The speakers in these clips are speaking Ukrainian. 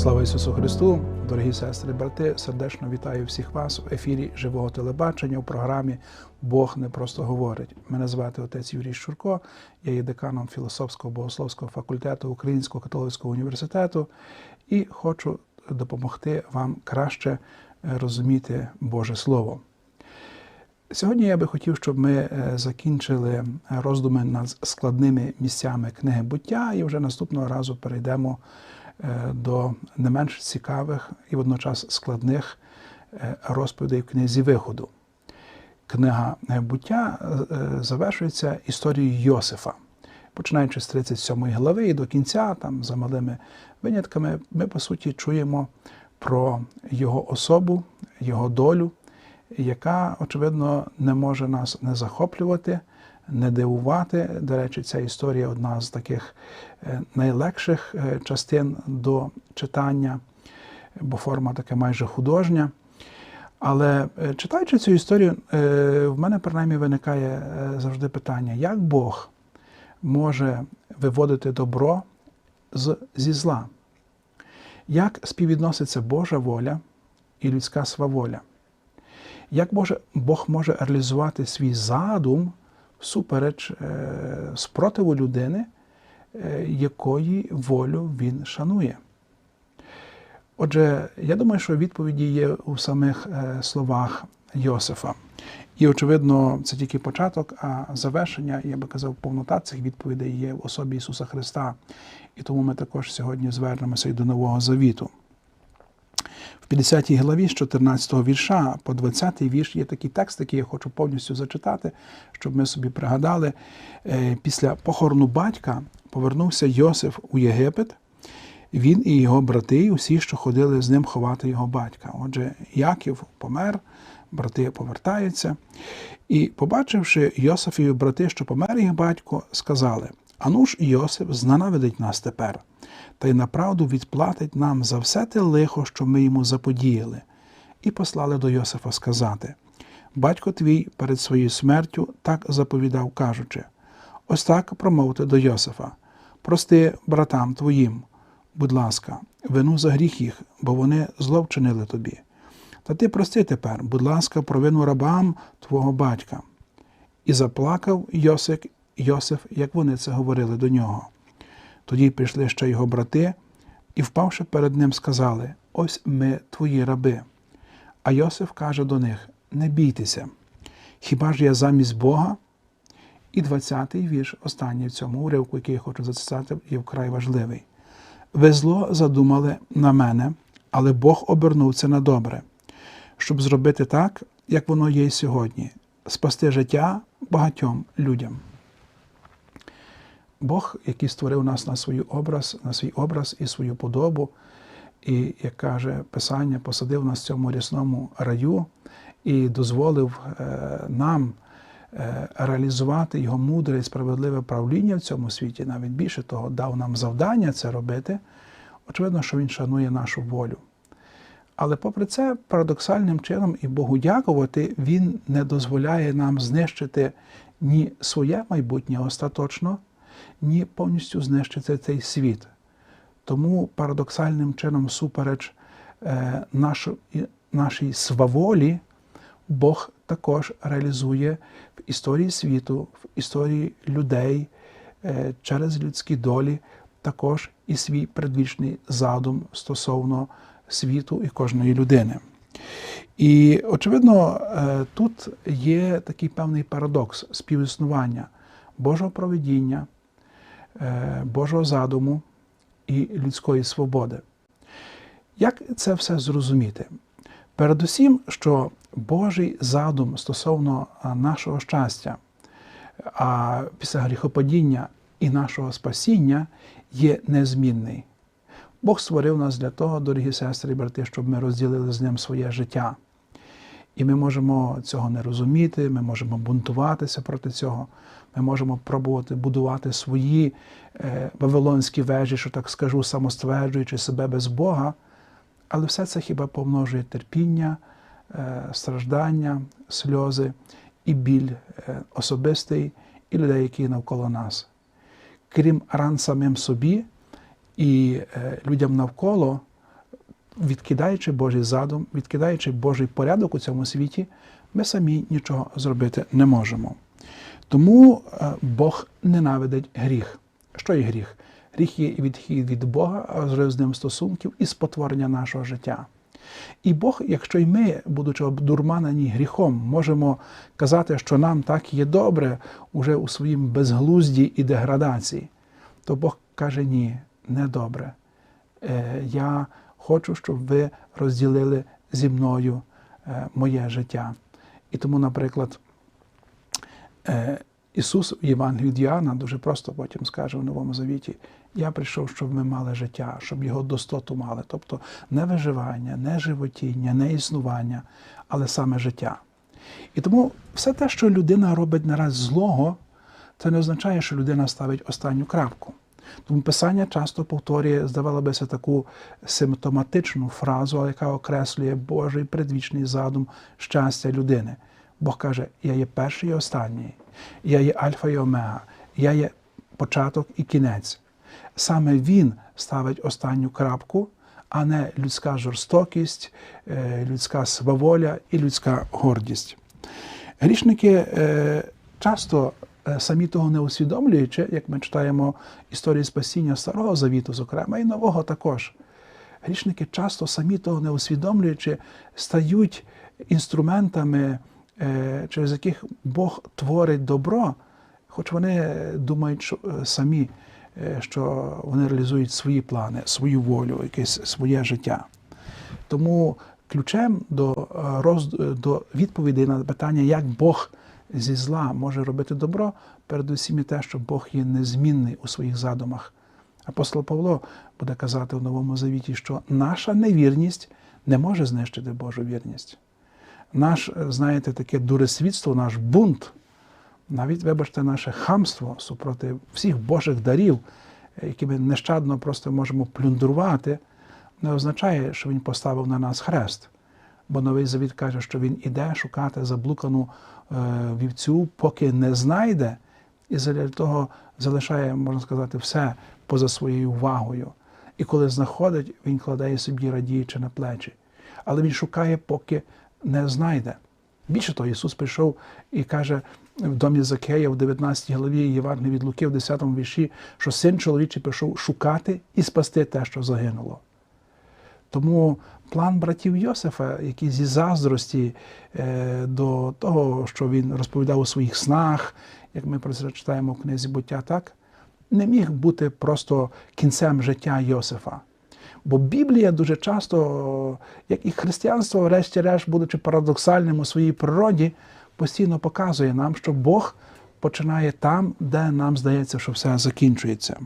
Слава Ісусу Христу, дорогі сестри, брати, сердечно вітаю всіх вас в ефірі живого телебачення у програмі Бог не просто говорить. Мене звати отець Юрій Щурко, я є деканом філософського богословського факультету Українського католицького університету і хочу допомогти вам краще розуміти Боже Слово. Сьогодні я би хотів, щоб ми е, закінчили роздуми над складними місцями книги буття і вже наступного разу перейдемо е, до не менш цікавих і водночас складних е, розповідей в книзі виходу. Книга буття завершується історією Йосифа. Починаючи з 37 глави і до кінця, там за малими винятками, ми по суті чуємо про його особу, його долю яка, очевидно, не може нас не захоплювати, не дивувати. До речі, ця історія одна з таких е, найлегших е, частин до читання, бо форма така майже художня. Але е, читаючи цю історію, в мене принаймні виникає завжди питання, як Бог може виводити добро зі зла? Як співвідноситься Божа воля і людська сваволя? Як Бог може реалізувати свій задум всупереч е, спротиву людини, е, якої волю він шанує? Отже, я думаю, що відповіді є у самих е, словах Йосифа. І, очевидно, це тільки початок, а завершення, я би казав, повнота цих відповідей є в особі Ісуса Христа. І тому ми також сьогодні звернемося і до Нового Завіту. В 50 главі з 14 вірша по 20 вірш є такий текст, який я хочу повністю зачитати, щоб ми собі пригадали. Е, після похорону батька повернувся Йосиф у Єгипет. Він і його брати, усі, що ходили з ним ховати його батька. Отже, Яків помер, брати повертаються. І, побачивши Йосифів брати, що помер їх батько, сказали: Ану ж Йосиф зненавидить нас тепер та й направду відплатить нам за все те лихо, що ми йому заподіяли, і послали до Йосифа сказати Батько твій перед своєю смертю так заповідав, кажучи: ось так промовте до Йосифа, прости братам твоїм, будь ласка, вину за гріх їх, бо вони зло вчинили тобі. Та ти прости тепер, будь ласка, провину рабам твого батька. І заплакав Йосик, Йосиф, як вони це говорили до нього. Тоді прийшли ще його брати і, впавши перед ним, сказали: Ось ми твої раби. А Йосиф каже до них: Не бійтеся, хіба ж я замість Бога? І 20-й вірш, останній в цьому уривку, який я хочу зацитати, є вкрай важливий. Ви зло задумали на мене, але Бог обернув це на добре, щоб зробити так, як воно є сьогодні, спасти життя багатьом людям. Бог, який створив нас на свій образ, на свій образ і свою подобу, і, як каже Писання, посадив нас в цьому рясному раю і дозволив е, нам е, реалізувати його мудре і справедливе правління в цьому світі, навіть більше того, дав нам завдання це робити. Очевидно, що він шанує нашу волю. Але попри це, парадоксальним чином і Богу дякувати, Він не дозволяє нам знищити ні своє майбутнє остаточно ні повністю знищити цей світ. Тому парадоксальним чином, супереч е, нашу, нашій сваволі, Бог також реалізує в історії світу, в історії людей е, через людські долі, також і свій предвічний задум стосовно світу і кожної людини. І, очевидно, е, тут є такий певний парадокс співіснування Божого проведіння. Е, Божого задуму і людської свободи. Як це все зрозуміти? Передусім, що Божий задум стосовно нашого щастя, а після гріхопадіння і нашого спасіння є незмінний. Бог створив нас для того, дорогі сестри і брати, щоб ми розділили з ним своє життя. І ми можемо цього не розуміти, ми можемо бунтуватися проти цього. Ми можемо пробувати будувати свої е, вавилонські вежі, що так скажу, самостверджуючи себе без Бога, але все це хіба помножує терпіння, е, страждання, сльози і біль е, особистий і людей, які навколо нас. Крім ран самим собі і людям навколо, відкидаючи Божий задум, відкидаючи Божий порядок у цьому світі, ми самі нічого зробити не можемо. Тому е, Бог ненавидить гріх. Що є гріх? Гріх є відхід від Бога, розрив з ним стосунків і спотворення нашого життя. І Бог, якщо й ми, будучи обдурманені гріхом, можемо казати, що нам так є добре уже у своїм безглузді і деградації, то Бог каже: ні, не добре. Е, я хочу, щоб ви розділили зі мною е, моє життя. І тому, наприклад, е, Ісус в Євангелії від Іоанна дуже просто потім скаже в Новому Завіті: Я прийшов, щоб ми мали життя, щоб його достоту мали. Тобто не виживання, не животіння, не існування, але саме життя. І тому все те, що людина робить нараз злого, це не означає, що людина ставить останню крапку. Тому Писання часто повторює, здавалося бися, таку симптоматичну фразу, яка окреслює Божий предвічний задум щастя людини. Бог каже: Я є перший і останній, я є Альфа і Омега, я є початок і кінець. Саме Він ставить останню крапку, а не людська жорстокість, е, людська сваволя і людська гордість. Грішники е, часто самі того не усвідомлюючи, як ми читаємо історії спасіння Старого Завіту, зокрема, і нового також. Грішники часто самі того не усвідомлюючи, стають інструментами, через яких Бог творить добро, хоч вони думають що самі, що вони реалізують свої плани, свою волю, якесь своє життя. Тому ключем до роз... до відповідей на питання, як Бог зі зла може робити добро, передусім і те, що Бог є незмінний у своїх задумах. Апостол Павло буде казати в Новому Завіті, що наша невірність не може знищити Божу вірність. Наш, знаєте, таке дуресвітство, наш бунт, навіть, вибачте, наше хамство супроти всіх Божих дарів, які ми нещадно просто можемо плюндрувати не означає, що Він поставив на нас хрест. Бо Новий Завіт каже, що Він іде шукати заблукану е, вівцю, поки не знайде, і для того залишає, можна сказати, все поза своєю увагою. І коли знаходить, він кладає собі радіючи на плечі. Але він шукає, поки не знайде. Більше того, Ісус прийшов і каже в домі Закея в 19 главі Євангелії від Луки, в 10 вірші, що син чоловічий прийшов шукати і спасти те, що загинуло. Тому план братів Йосифа, який зі заздрості е, до того, що він розповідав у своїх снах, як ми про це читаємо в книзі буття, так, не міг бути просто кінцем життя Йосифа. Бо Біблія дуже часто, як і християнство, врешті-решт, будучи парадоксальним у своїй природі, постійно показує нам, що Бог починає там, де нам здається, що все закінчується.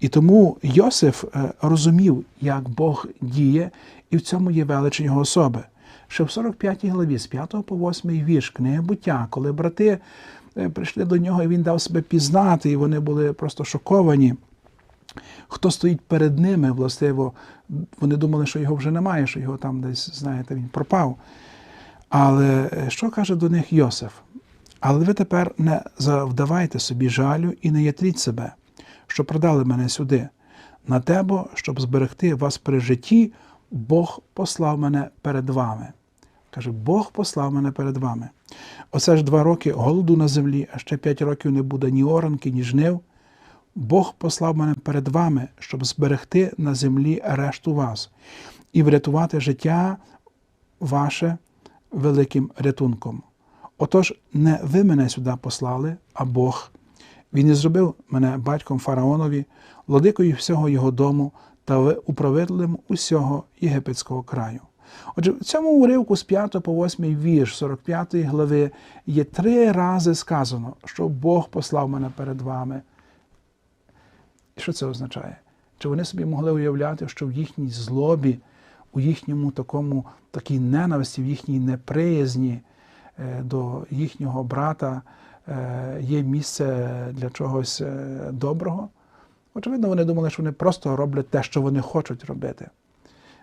І тому Йосиф е, розумів, як Бог діє, і в цьому є величень його особи. Ще в 45 главі, з 5 по 8 вірш, книги буття, коли брати е, прийшли до нього, і він дав себе пізнати, і вони були просто шоковані. Хто стоїть перед ними, властиво, вони думали, що його вже немає, що його там десь, знаєте, він пропав. Але е, що каже до них Йосиф? Але ви тепер не завдавайте собі жалю і не ятріть себе що продали мене сюди. На тебе, щоб зберегти вас при житті, Бог послав мене перед вами. Каже, Бог послав мене перед вами. Оце ж два роки голоду на землі, а ще п'ять років не буде ні оранки, ні жнив. Бог послав мене перед вами, щоб зберегти на землі решту вас і врятувати життя ваше великим рятунком. Отож, не ви мене сюди послали, а Бог. Він і зробив мене батьком фараонові, владикою всього його дому та управителем усього єгипетського краю. Отже, в цьому уривку з 5 по 8 вірш 45 глави є три рази сказано, що Бог послав мене перед вами. Що це означає? Чи вони собі могли уявляти, що в їхній злобі, у їхньому такому такій ненависті, в їхній неприязні е, до їхнього брата? Е, є місце для чогось е, доброго. Очевидно, вони думали, що вони просто роблять те, що вони хочуть робити.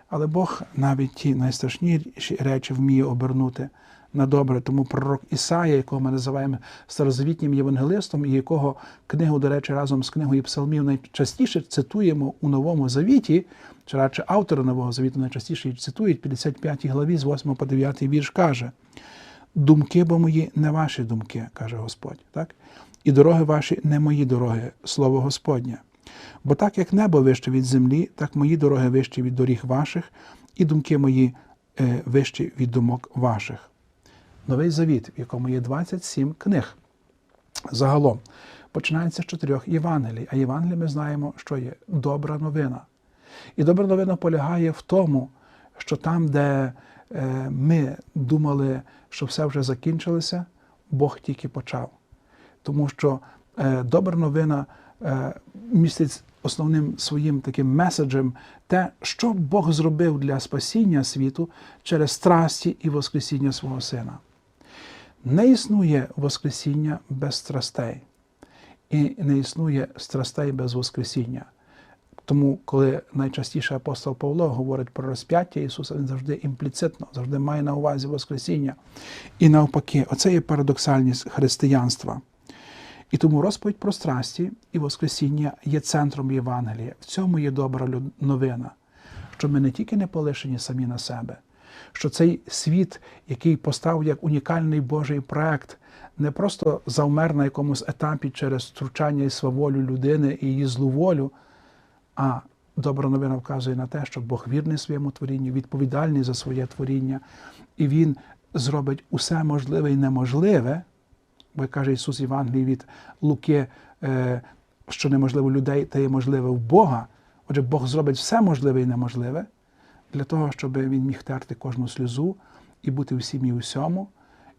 Але Бог навіть ті найстрашніші речі вміє обернути на добре. Тому пророк Ісая, якого ми називаємо старозавітнім євангелистом, і якого книгу, до речі, разом з книгою Псалмів найчастіше цитуємо у Новому Завіті, чи радше автори Нового Завіту найчастіше цитують, в 55 главі з 8 по 9 вірш каже. Думки бо мої не ваші думки, каже Господь. Так? І дороги ваші не мої дороги, слово Господнє. Бо так як небо вище від землі, так мої дороги вищі від доріг ваших, і думки мої е, вищі від думок ваших. Новий завіт, в якому є 27 книг. Загалом починається з чотирьох Євангелій. А Євангелій ми знаємо, що є добра новина. І добра новина полягає в тому, що там, де ми думали, що все вже закінчилося, Бог тільки почав. Тому що е, добра новина е, містить основним своїм таким меседжем те, що Бог зробив для спасіння світу через страсті і Воскресіння свого Сина. Не існує Воскресіння без страстей, і не існує страстей без Воскресіння. Тому, коли найчастіше апостол Павло говорить про розп'яття Ісуса, він завжди імпліцитно, завжди має на увазі Воскресіння. І навпаки, оце є парадоксальність християнства. І тому розповідь про страсті і Воскресіння є центром Євангелія. В цьому є добра новина, що ми не тільки не полишені самі на себе, що цей світ, який постав як унікальний Божий проект, не просто завмер на якомусь етапі через втручання і сваволю людини і її злу волю, а добра новина вказує на те, що Бог вірний своєму творінню, відповідальний за своє творіння, і Він зробить усе можливе і неможливе, бо як каже Ісус Євангелій від Луки, е, що неможливо людей, та є можливе в Бога. Отже, Бог зробить все можливе і неможливе для того, щоб Він міг терти кожну сльозу і бути всім і усьому,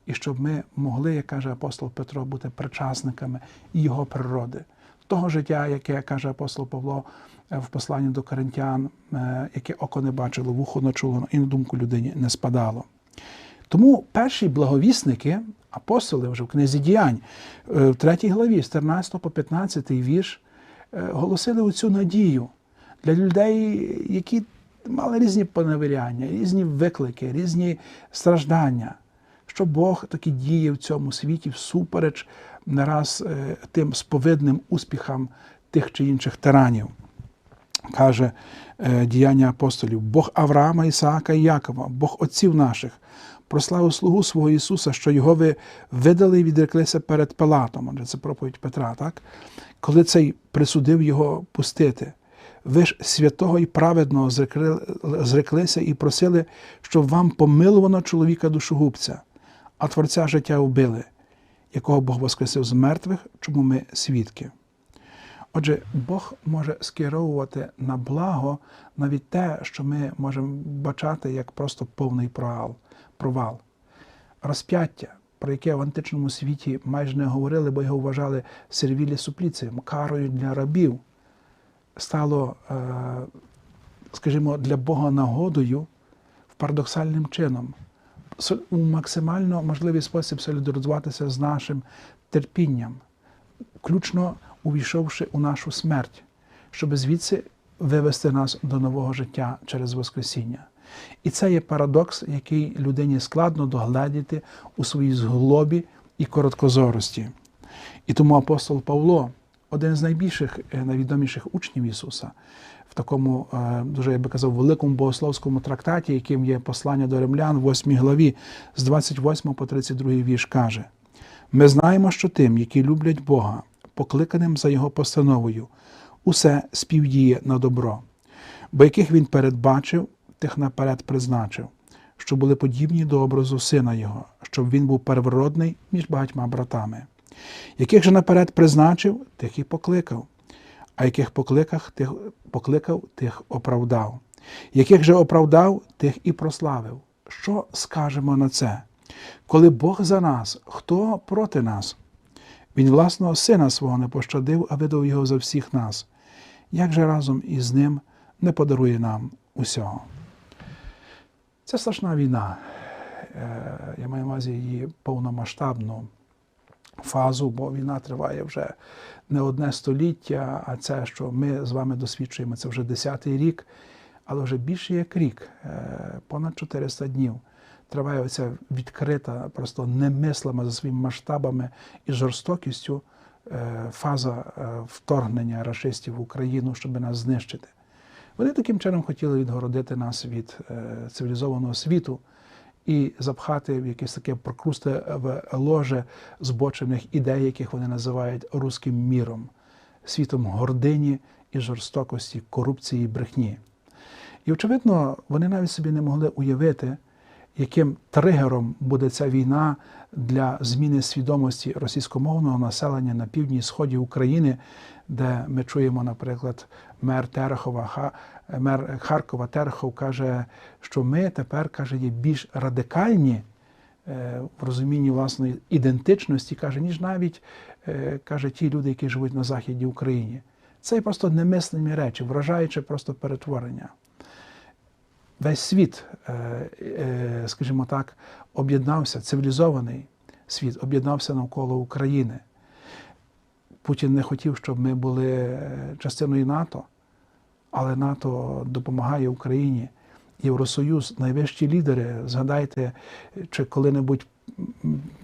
і щоб ми могли, як каже апостол Петро, бути причасниками Його природи, того життя, яке каже апостол Павло е, в посланні до Коринтян, е, яке око не бачило, вухо не чуло і на думку людині не спадало. Тому перші благовісники, апостоли вже в книзі діянь, е, в 3 главі, з 14 по 15 вірш, голосили оцю надію для людей, які мали різні поневіряння, різні виклики, різні страждання, що Бог таки діє в цьому світі всупереч не раз е, тим сповидним успіхам тих чи інших тиранів. Каже е, діяння апостолів: Бог Авраама, Ісаака і Якова, Бог отців наших, прославив слугу свого Ісуса, що його ви видали і відреклися перед Пилатом. Отже, це проповідь Петра, так? коли цей присудив його пустити. Ви ж святого і праведного зреклися і просили, щоб вам помилувано чоловіка душогубця, а Творця життя вбили якого Бог воскресив з мертвих, чому ми свідки. Отже, Бог може скеровувати на благо навіть те, що ми можемо бачати як просто повний провал. провал. Розп'яття, про яке в античному світі майже не говорили, бо його вважали сервілі супліцієм, карою для рабів, стало, е, скажімо, для Бога нагодою в парадоксальним чином у максимально можливий спосіб солідаризуватися з нашим терпінням, включно увійшовши у нашу смерть, щоб звідси вивести нас до нового життя через Воскресіння. І це є парадокс, який людині складно догледіти у своїй зглобі і короткозорості. І тому апостол Павло, один з найбільших, е, найвідоміших учнів Ісуса, в такому е, дуже я би казав великому богословському трактаті, яким є послання до римлян, в 8 главі, з 28 по 32 вірш, каже: ми знаємо, що тим, які люблять Бога, покликаним за Його постановою, усе співдіє на добро, бо яких він передбачив, тих наперед призначив, що були подібні до образу сина Його, щоб він був первородний між багатьма братами. Яких же наперед призначив, тих і покликав а яких покликав, тих, покликав, тих оправдав. Яких же оправдав, тих і прославив. Що скажемо на це? Коли Бог за нас, хто проти нас? Він власного сина свого не пощадив, а видав його за всіх нас. Як же разом із ним не подарує нам усього? Це страшна війна. Е, я маю на увазі її повномасштабну фазу, бо війна триває вже не одне століття, а це, що ми з вами досвідчуємо, це вже десятий рік, але вже більше як рік, е, понад 400 днів триває оця відкрита, просто немислима за своїми масштабами і жорстокістю е, фаза е, вторгнення рашистів в Україну, щоб нас знищити. Вони таким чином хотіли відгородити нас від цивілізованого світу і запхати в якесь таке прокрустове ложе збочених ідей, яких вони називають руським міром, світом гордині і жорстокості, корупції брехні. І, очевидно, вони навіть собі не могли уявити, яким тригером буде ця війна для зміни свідомості російськомовного населення на півдні і сході України, де ми чуємо, наприклад, мер Терехова, мер Харкова Терехов каже, що ми тепер каже, є більш радикальні е, в розумінні власної ідентичності, каже, ніж навіть е, каже, ті люди, які живуть на Західній Україні. Це просто немислимі речі, вражаюче просто перетворення. Весь світ, е, скажімо так, об'єднався, цивілізований світ об'єднався навколо України. Путін не хотів, щоб ми були частиною НАТО, але НАТО допомагає Україні. Євросоюз, найвищі лідери. Згадайте, чи коли-небудь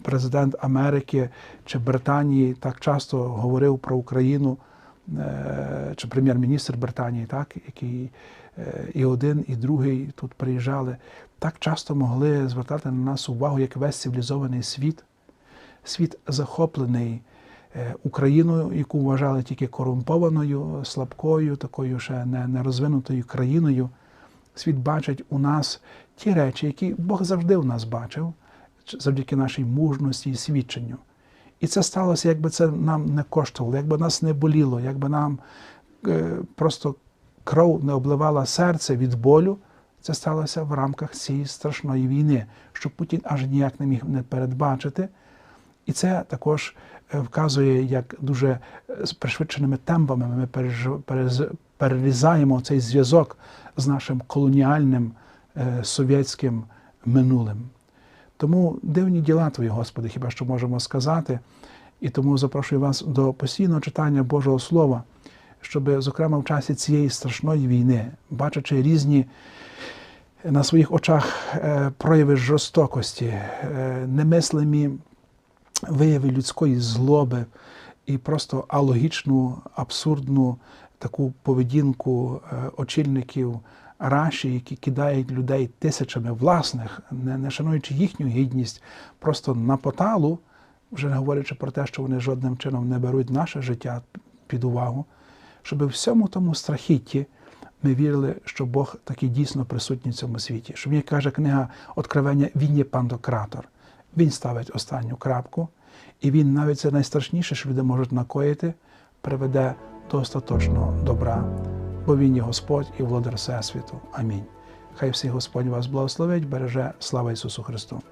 президент Америки чи Британії так часто говорив про Україну, е, чи прем'єр-міністр Британії, так, який е, і один, і другий тут приїжджали, так часто могли звертати на нас увагу як весь цивілізований світ, світ захоплений. Е, Україною, яку вважали тільки корумпованою, слабкою, такою ще не, нерозвинутою країною. Світ бачить у нас ті речі, які Бог завжди в нас бачив, завдяки нашій мужності і свідченню. І це сталося, якби це нам не коштувало, якби нас не боліло, якби нам е, просто кров не обливала серце від болю. Це сталося в рамках цієї страшної війни, що Путін аж ніяк не міг не передбачити. І це також е, вказує, як дуже е, з пришвидшеними темпами ми перерізаємо цей зв'язок з нашим колоніальним е, совєтським минулим. Тому дивні діла Твої, Господи, хіба що можемо сказати. І тому запрошую вас до постійного читання Божого Слова, щоб, зокрема, в часі цієї страшної війни, бачачи різні на своїх очах прояви жорстокості, немислимі вияви людської злоби і просто алогічну, абсурдну таку поведінку е, очільників Раші, які кидають людей тисячами власних, не, не шануючи їхню гідність, просто на поталу, вже не говорячи про те, що вони жодним чином не беруть наше життя під увагу, щоб всьому тому страхітті. Ми вірили, що Бог таки дійсно присутній в цьому світі. Що мені каже книга Откровення, він є пандократор. Він ставить останню крапку, і він навіть це найстрашніше, що люди можуть накоїти, приведе до остаточного добра, бо він є Господь і володар Всесвіту. Амінь. Хай всі Господь вас благословить, береже слава Ісусу Христу.